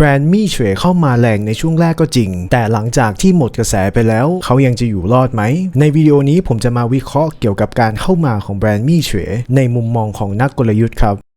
แบรนด์มี่เฉวยเข้ามาแรงในช่วงแรกก็จริง แต่หลังจากที่หมดกระแสไปแล้ว เขายังจะอยู่รอดไหม ในวิดีโอนี้ผมจะมาวิเคราะห์เกี่ยวกับการเข้ามาของแบรนด์มี่เฉวยในมุมมองของนักกลยุทธ์ครับ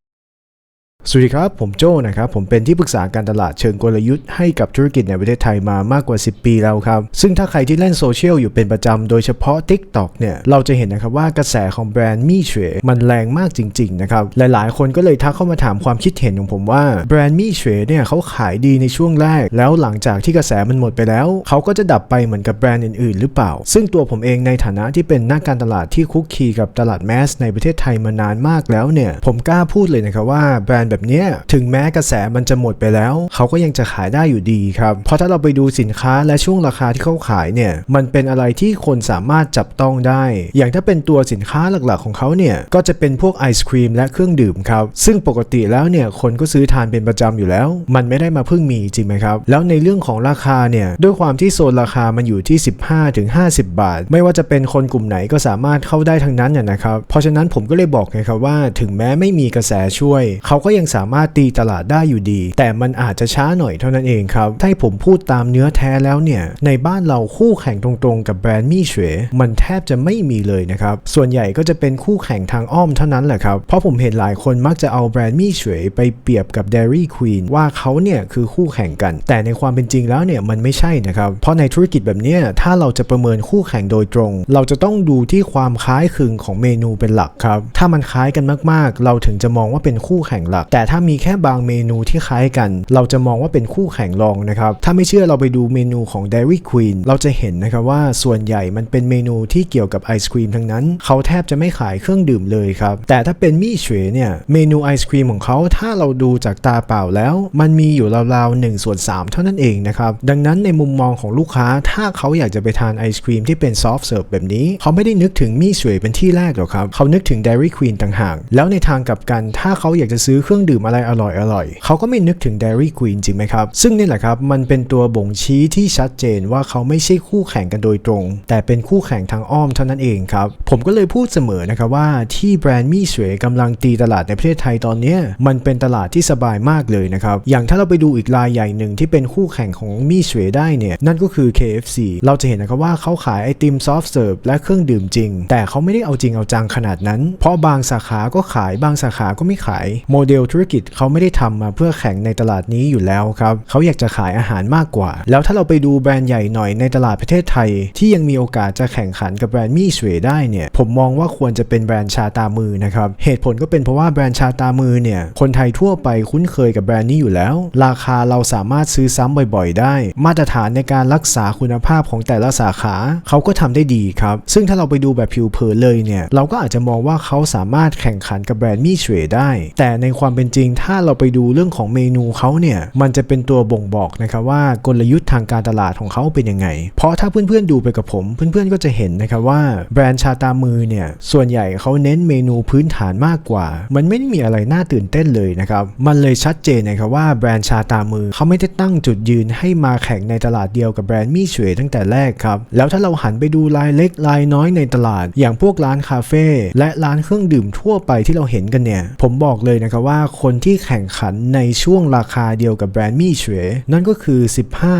สวัสดีครับ ผมโจ้นะครับ ผมเป็นที่ปรึกษาการตลาดเชิงกลยุทธ์ให้กับธุรกิจในประเทศไทยมามากกว่า 10 ปีแล้วครับ ซึ่งถ้าใครที่เล่นโซเชียลอยู่เป็นประจำ โดยเฉพาะ TikTok เนี่ย เราจะเห็นนะครับว่ากระแสของแบรนด์มี่เฉวมันแรงมากจริง ๆ นะครับ หลายๆ คนก็เลยทักเข้ามาถามความคิดเห็นของผมว่าแบรนด์มี่เฉวเนี่ยเขาขายดีในช่วงแรก แล้วหลังจากที่กระแสมันหมดไปแล้ว เขาก็จะดับไปเหมือนกับแบรนด์อื่นๆ หรือเปล่า ซึ่งตัวผมเองในฐานะที่เป็นนักการตลาดที่คุกคีกับตลาดแมสในประเทศไทยมานานมากแล้วเนี่ยผมกล้าพูดเลยนะครับว่าแบรนด์แบบเนี้ยถึงแม้กระแสมันจะหมดไปแล้ว เขาก็ยังจะขายได้อยู่ดีครับ เพราะถ้าเราไปดูสินค้าและช่วงราคาที่เขาขายเนี่ย มันเป็นอะไรที่คนสามารถจับต้องได้ อย่างถ้าเป็นตัวสินค้าหลักๆของเขาเนี่ย ก็จะเป็นพวกไอศครีมและเครื่องดื่มครับ ซึ่งปกติแล้วเนี่ยคนก็ซื้อทานเป็นประจำอยู่แล้ว มันไม่ได้มาเพิ่งมีจริงไหมครับ แล้วในเรื่องของราคาเนี่ย ด้วยความที่โซนราคามันอยู่ที่ 15ถึง50 บาท ไม่ว่าจะเป็นคนกลุ่มไหนก็สามารถเข้าได้ทั้งนั้นน่ะนะครับ เพราะฉะนั้นผมก็เลยบอกไงครับว่า ถึงแม้ไม่มีกระแสช่วย เขาก็ยังสามารถตีตลาดได้อยู่ดี แต่มันอาจจะช้าหน่อยเท่านั้นเองครับถ้าผมพูดตามเนื้อแท้แล้วเนี่ยในบ้านเราคู่แข่งตรงๆ กับแบรนด์มี่เฉวมันแทบจะไม่มีเลยนะครับส่วนใหญ่ก็จะเป็นคู่แข่งทางอ้อมเท่านั้นแหละครับเพราะผมเห็นหลายคนมักจะเอาแบรนด์มี่เฉวไปเปรียบกับ Dairy Queen ว่าเขาเนี่ยคือคู่แข่งกัน แต่ในความเป็นจริงแล้วเนี่ยมันไม่ใช่นะครับเพราะในธุรกิจแบบนี้ถ้าเราจะประเมินคู่แข่งโดยตรง เราจะต้องดูที่ความคล้ายคลึงของเมนูเป็นหลักครับถ้ามันคล้ายกันมากๆ เราถึงจะมองว่าเป็นคู่แข่งหลักแต่ถ้ามีแค่บางเมนูที่คล้ายกัน เราจะมองว่าเป็นคู่แข่งรองนะครับ ถ้าไม่เชื่อเราไปดูเมนูของ Dairy Queen เราจะเห็นนะครับว่าส่วนใหญ่มันเป็นเมนูที่เกี่ยวกับไอศครีมทั้งนั้น เขาแทบจะไม่ขายเครื่องดื่มเลยครับ แต่ถ้าเป็นมี่เฉวยเนี่ย เมนูไอศครีมของเขาถ้าเราดูจากตาเปล่าแล้ว มันมีอยู่ราวๆ1ส่วน3เท่านั้นเองนะครับ ดังนั้นในมุมมองของลูกค้า ถ้าเขาอยากจะไปทานไอศครีมที่เป็นซอฟต์เสิร์ฟแบบนี้ เขาไม่ได้นึกถึงมี่เฉวยเป็นที่แรกหรอกครับ เขานึกถึง Dairy Queen ต่างหาก แล้วในทางกลับกัน ถ้าเขาอยากจะซื้อเครื่องดื่มอะไรอร่อยๆเขาก็ไม่นึกถึง Dairy Queen จริงไหมครับ ซึ่งนี่แหละครับ มันเป็นตัวบ่งชี้ที่ชัดเจนว่าเขาไม่ใช่คู่แข่งกันโดยตรง แต่เป็นคู่แข่งทางอ้อมเท่านั้นเองครับ ผมก็เลยพูดเสมอนะครับว่าที่แบรนด์มี่เวยกำลังตีตลาดในประเทศไทยตอนนี้มันเป็นตลาดที่สบายมากเลยนะครับ อย่างถ้าเราไปดูอีกรายใหญ่หนึ่งที่เป็นคู่แข่งของมี่เวยได้เนี่ยนั่นก็คือ KFC เราจะเห็นนะครับว่าเขาขายไอติมซอฟต์เสิร์ฟและเครื่องดื่มจริง แต่เขาไม่ได้เอาจริงเอาจังขนาดนั้น เพราะบางสาขาก็ขายบางสาขาก็ไม่ขายโมเดลธุรกิจเขาไม่ได้ทำมาเพื่อแข่งในตลาดนี้อยู่แล้วครับเขาอยากจะขายอาหารมากกว่า แล้วถ้าเราไปดูแบรนด์ใหญ่หน่อยในตลาดประเทศไทย ที่ยังมีโอกาสจะแข่งขันกับแบรนด์มี่เวยได้เนี่ยผมมองว่าควรจะเป็นแบรนด์ชาตามือนะครับเหตุผลก็เป็นเพราะว่าแบรนด์ชาตามือเนี่ยคนไทยทั่วไปคุ้นเคยกับแบรนด์นี้อยู่แล้ว ราคาเราสามารถซื้อซ้ำบ่อย ๆ ได้ มาตรฐานในการรักษาคุณภาพของแต่ละสาขาเขาก็ทำได้ดีครับ ซึ่งถ้าเราไปดูแบบผิวเผินเลยเนี่ยเราก็อาจจะมองว่าเขาสามารถแข่งขันกับแบรนด์มี่เวยได้ แต่ในความเป็นจริง ถ้าเราไปดูเรื่องของเมนูเขาเนี่ยมันจะเป็นตัวบ่งบอกนะครับว่ากลยุทธ์ทางการตลาดของเขาเป็นยังไง เพราะถ้าเพื่อนๆดูไปกับผม เพื่อนๆก็จะเห็นนะครับว่าแบรนด์ชาตามือเนี่ยส่วนใหญ่เขาเน้นเมนูพื้นฐานมากกว่า มันไม่ได้มีอะไรน่าตื่นเต้นเลยนะครับมันเลยชัดเจนนะครับว่าแบรนด์ชาตามือเขาไม่ได้ตั้งจุดยืนให้มาแข่งในตลาดเดียวกับแบรนด์มี่เฉวยตั้งแต่แรกครับแล้วถ้าเราหันไปดูรายเล็กรายน้อยในตลาด อย่างพวกร้านคาเฟ่และร้านเครื่องดื่มทั่วไปที่เราเห็นกันเนี่ยผมบอกเลยนะครับว่าคนที่แข่งขันในช่วงราคาเดียวกับแบรนด์มี่เฉวนั่นก็คือ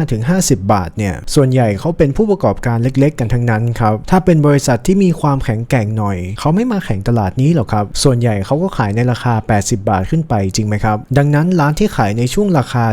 15-50 บาทเนี่ย ส่วนใหญ่เขาเป็นผู้ประกอบการเล็กๆ กันทั้งนั้นครับ ถ้าเป็นบริษัทที่มีความแข็งแกร่งหน่อย เขาไม่มาแข่งตลาดนี้หรอกครับ ส่วนใหญ่เขาก็ขายในราคา 80 บาทขึ้นไปจริงไหมครับ ดังนั้นร้านที่ขายในช่วงราคา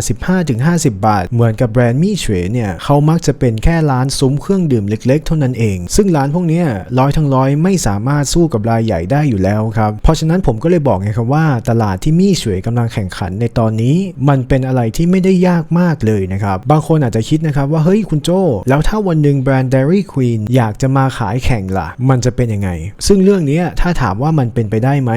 15-50 บาท เหมือนกับแบรนด์มี่เฉวเนี่ยเขามักจะเป็นแค่ร้านซุ้มเครื่องดื่มเล็ก ๆ เท่านั้นเอง ซึ่งร้านพวกนี้ร้อยทั้งร้อยไม่สามารถสู้กับรายใหญ่ได้อยู่แล้วครับ เพราะฉะนั้นผมก็เลยบอกไงครับว่าตลาดที่มี่เฉวยกำลังแข่งขันในตอนนี้ มันเป็นอะไรที่ไม่ได้ยากมากเลยนะครับ บางคนอาจจะคิดนะครับว่าเฮ้ยคุณโจแล้วถ้าวันหนึ่งแบรนด์ Dairy Queen อยากจะมาขายแข่งล่ะ มันจะเป็นยังไง ซึ่งเรื่องนี้ถ้าถามว่ามันเป็นไปได้ไหม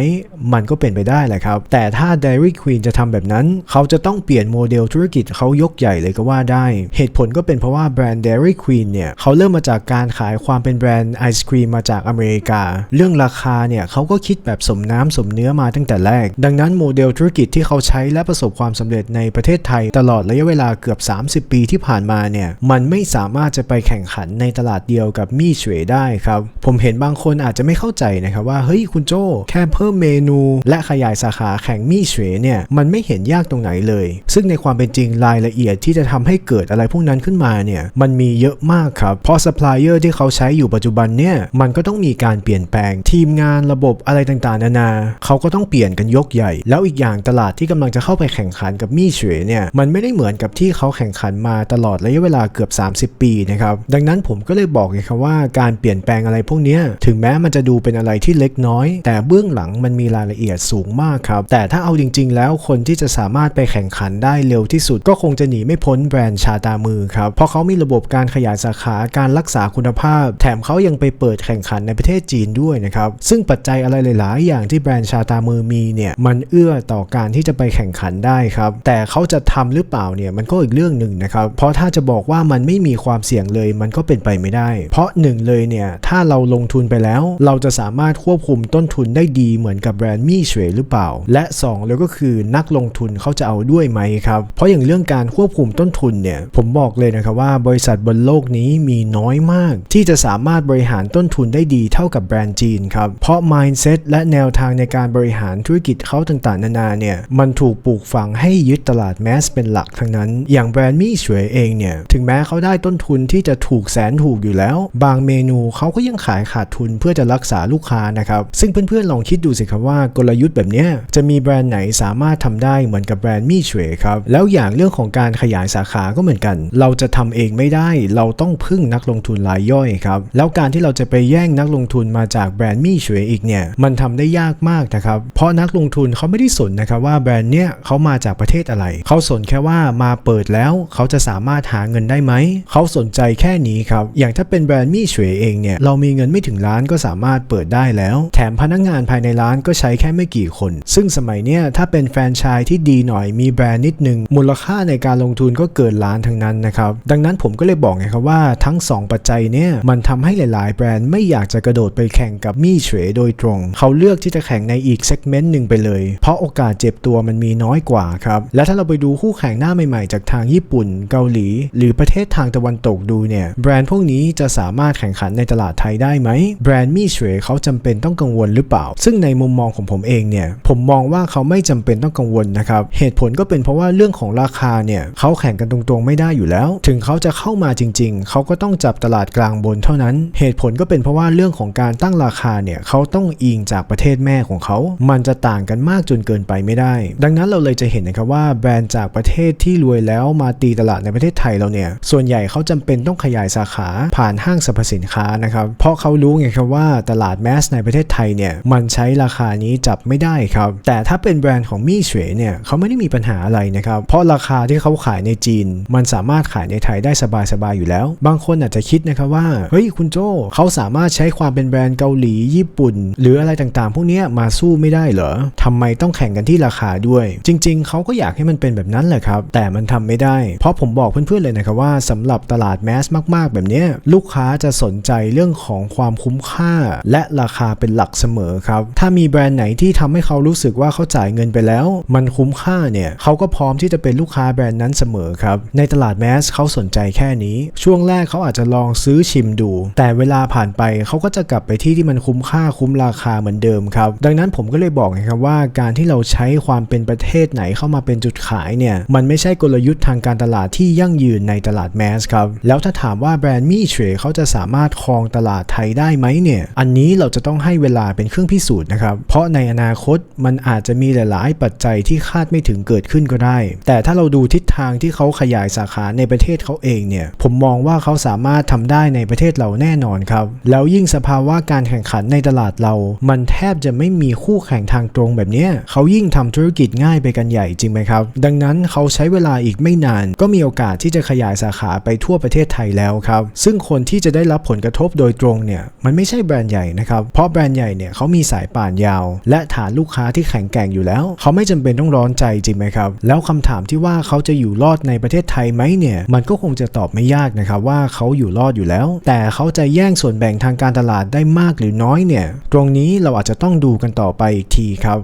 มันก็เป็นไปได้แหละครับ แต่ถ้า Dairy Queen จะทำแบบนั้น เขาจะต้องเปลี่ยนโมเดลธุรกิจเขายกใหญ่เลยก็ว่าได้ เหตุผลก็เป็นเพราะว่าแบรนด์ Dairy Queen เนี่ยเขาเริ่มมาจากการขายความเป็นแบรนด์ไอศครีมมาจากอเมริกา เรื่องราคาเนี่ยเขาก็คิดแบบสมน้ำสมเนื้อมาตั้งแต่แรก ดังนั้นโมเดลธุรกิจที่เขาใช้และประสบความสำเร็จในประเทศไทย ตลอดระยะเวลาเกือบ 30 ปีที่ผ่านมาเนี่ยมันไม่สามารถจะไปแข่งขันในตลาดเดียวกับมี่เฉวยได้ครับ ผมเห็นบางคนอาจจะไม่เข้าใจนะครับว่าเฮ้ยคุณโจแค่เพิ่มเมนู และขยายสาขาแข่งมี่เฉวยเนี่ยมันไม่เห็นยากตรงไหนเลย ซึ่งในความเป็นจริงรายละเอียดที่จะทำให้เกิดอะไรพวกนั้นขึ้นมาเนี่ยมันมีเยอะมากครับเพราะซัพพลายเออร์ที่เขาใช้อยู่ปัจจุบันเนี่ยมันก็ต้องมีการเปลี่ยนแปลงทีมงานระบบอะไรต่างๆ นานา เขาก็ต้องเปลี่ยนกันยกใหญ่ แล้วอีกอย่างตลาดที่กำลังจะเข้าไปแข่งขันกับมี่เฉวยเนี่ยมันไม่ได้เหมือนกับที่เขาแข่งขันมาตลอดระยะเวลาเกือบ 30 ปีนะครับดังนั้นผมก็เลยบอกไงครับว่าการเปลี่ยนแปลงอะไรพวกนี้ถึงแม้มันจะดูเป็นอะไรที่เล็กน้อย แต่เบื้องหลังมันมีรายละเอียดสูงมากครับแต่ถ้าเอาจริง ๆ แล้วคนที่จะสามารถไปแข่งขันได้เร็วที่สุด ก็คงจะหนีไม่พ้นแบรนด์ชาตามือครับเพราะเขามีระบบการขยายสาขาการรักษาคุณภาพ แถมเขายังไปเปิดแข่งขันในประเทศจีนด้วยนะครับซึ่งปัจจัยอะไรหลาย ๆ อย่างที่แบรนด์ชาตามือมีเนี่ยมันเอื้อต่อการที่จะไปแข่งขันได้ครับ แต่เขาจะทำหรือเปล่าเนี่ยมันก็อีกเรื่องหนึ่งนะครับ เพราะถ้าจะบอกว่ามันไม่มีความเสี่ยงเลยมันก็เป็นไปไม่ได้ เพราะหนึ่งเลยเนี่ยถ้าเราลงทุนไปแล้ว เราจะสามารถควบคุมต้นทุนได้ดีเหมือนกับแบรนด์มี่เฉวยหรือเปล่า และสองเลยก็คือนักลงทุนเขาจะเอาด้วยไหมครับเพราะอย่างเรื่องการควบคุมต้นทุนเนี่ยผมบอกเลยนะครับว่าบริษัทบนโลกนี้มีน้อยมาก ที่จะสามารถบริหารต้นทุนได้ดีเท่ากับแบรนด์จีนครับเพราะ mindset และแนวทางในการบริหารธุรกิจเขาต่างๆ นานาเนี่ยมันถูกปลูกฝังให้ยึดตลาดแมสเป็นหลักทั้งนั้น อย่างแบรนด์มี่เฉวยเองเนี่ยถึงแม้เขาได้ต้นทุนที่จะถูกแสนถูกอยู่แล้ว บางเมนูเขาก็ยังขายขาดทุนเพื่อจะรักษาลูกค้านะครับซึ่งเพื่อนๆลองคิดดูสิครับว่ากลยุทธ์แบบนี้จะมีแบรนด์ไหนสามารถทำได้เหมือนกับแบรนด์มี่เฉวยครับแล้วอย่างเรื่องของการขยายสาขาก็เหมือนกัน เราจะทำเองไม่ได้ เราต้องพึ่งนักลงทุนรายย่อยครับแล้วการที่เราจะไปแย่งนักลงทุนมาจากแบรนด์มี่เฉวยอีกเนี่ยมันทำได้ยากมากนะครับเพราะนักลงทุนเขาไม่ได้สนนะครับว่าแบรนด์เนี้ยเขามาจากประเทศอะไร เขาสนแค่ว่ามาเปิดแล้วเขาจะสามารถหาเงินได้ไหม เขาสนใจแค่นี้ครับ อย่างถ้าเป็นแบรนด์มี่เฉวยเองเนี่ย เรามีเงินไม่ถึงล้านก็สามารถเปิดได้แล้ว แถมพนักงานภายในร้านก็ใช้แค่ไม่กี่คน ซึ่งสมัยเนี้ยถ้าเป็นแฟรนไชส์ที่ดีหน่อยมีแบรนด์นิดนึง มูลค่าในการลงทุนก็เกินล้านทั้งนั้นนะครับ ดังนั้นผมก็เลยบอกไงครับว่าทั้ง 2 ปัจจัยเนี่ยมันทำให้หลาย ๆ แบรนด์ไม่อยากจะกระโดดไปแข่งกับมี่เฉวยโดยตรง เขาเลือกที่จะแข่งในอีกเซกเมนต์หนึ่งไปเลย เพราะโอกาสเจ็บตัวมันมีน้อยกว่าครับ และถ้าเราไปดูคู่แข่งหน้าใหม่ๆ จากทางญี่ปุ่น เกาหลี หรือประเทศทางตะวันตกดูเนี่ย แบรนด์พวกนี้จะสามารถแข่งขันในตลาดไทยได้ไหม แบรนด์มี่เฉวยเขาจำเป็นต้องกังวลหรือเปล่า ซึ่งในมุมมองของผมเองเนี่ย ผมมองว่าเขาไม่จำเป็นต้องกังวลนะครับ เหตุผลก็เป็นเพราะว่าเรื่องของราคาเนี่ยเขาแข่งกันตรงๆไม่ได้อยู่แล้ว ถึงเขาจะเข้ามาจริง ๆ เขาก็ต้องจับตลาดกลางบนเท่านั้น เหตุผลก็เป็นเพราะว่าเรื่องของการตั้งราคาเนี่ยเขาต้องอิงจากประเทศแม่ของเขา มันจะต่างกันมากจนเกินไปไม่ได้ ดังนั้นเราเลยจะเห็นนะครับว่าแบรนด์จากประเทศที่รวยแล้วมาตีตลาดในประเทศไทยเราเนี่ย ส่วนใหญ่เขาจำเป็นต้องขยายสาขาผ่านห้างสรรพสินค้านะครับ เพราะเขารู้ไงครับว่าตลาดแมสในประเทศไทยเนี่ยมันใช้ราคานี้จับไม่ได้ครับ แต่ถ้าเป็นแบรนด์ของมี่เฉวยเนี่ยเขาไม่ได้มีปัญหาอะไรนะครับ เพราะราคาที่เขาขายในจีน มันสามารถขายในไทยได้สบายๆอยู่แล้ว บางคนอาจจะคิดนะครับว่า เฮ้ยคุณโจเขาสามารถใช้ความเป็นแบรนด์เกาหลีญี่ปุ่น หรืออะไรต่างๆ พวกนี้มาสู้ไม่ได้เหรอทำไมต้องแข่งกันที่ราคาด้วย จริง ๆ เขาก็อยากให้มันเป็นแบบนั้นแหละครับ แต่มันทำไม่ได้ เพราะผมบอกเพื่อนๆเลยนะครับว่าสำหรับตลาดแมสมาก ๆ แบบนี้ลูกค้าจะสนใจเรื่องของความคุ้มค่า และราคาเป็นหลักเสมอครับ ถ้ามีแบรนด์ไหนที่ทำให้เขารู้สึกว่าเขาจ่ายเงินไปแล้ว มันคุ้มค่าเนี่ยเขาก็พร้อมที่จะเป็นลูกค้าแบรนด์นั้นเสมอครับ ในตลาดแมสเขาสนใจแค่นี้ ช่วงแรกเขาอาจจะลองซื้อชิมดู แต่เวลาผ่านไปเขาก็จะกลับไปที่ที่มันคุ้มค่าคุ้มราคาเหมือนเดิมครับ ดังนั้นผมก็เลยบอกไงครับว่าการที่เราใช้ความเป็นประเทศไหนเข้ามาเป็นจุดขายเนี่ยมันไม่ใช่กลยุทธ์ทางการตลาดที่ยั่งยืนในตลาดแมสครับ แล้วถ้าถามว่าแบรนด์มี่เฉวยเขาจะสามารถครองตลาดไทยได้ไหมเนี่ยอันนี้เราจะต้องให้เวลาเป็นเครื่องพิสูจน์นะครับ เพราะในอนาคตมันอาจจะมีหลาย ๆ ปัจจัยที่คาดไม่ถึงเกิดขึ้นก็ได้ แต่ถ้าเราดูทิศทางที่เขาขยายสาขาในประเทศเขาเองเนี่ยผมมองว่าเขาสามารถทำได้ในประเทศเราแน่นอนครับ แล้วยิ่งสภาวะการแข่งขันในตลาดเรา มันแทบจะไม่มีคู่แข่งทางตรงแบบเนี้ยเขายิ่งทำธุรกิจง่ายไปกันใหญ่จริงไหมครับ ดังนั้นเขาใช้เวลาอีกไม่นาน ก็มีโอกาสที่จะขยายสาขาไปทั่วประเทศไทยแล้วครับ ซึ่งคนที่จะได้รับผลกระทบโดยตรงเนี่ยมันไม่ใช่แบรนด์ใหญ่นะครับ เพราะแบรนด์ใหญ่เนี่ยเขามีสายป่านยาว และฐานลูกค้าที่แข็งแกร่งอยู่แล้ว เขาไม่จำเป็นต้องร้อนใจจริงไหมครับ แล้วคำถามที่ว่าเขาจะอยู่รอดในประเทศไทยไหมเนี่ย มันก็คงจะตอบไม่ยากนะครับว่าเขาอยู่รอดอยู่แล้ว แต่เขาจะแย่งส่วนแบ่งทางการตลาดได้มากหรือน้อยเนี่ย ตรงนี้เราอาจจะต้องดูกันต่อไปอีกทีครับ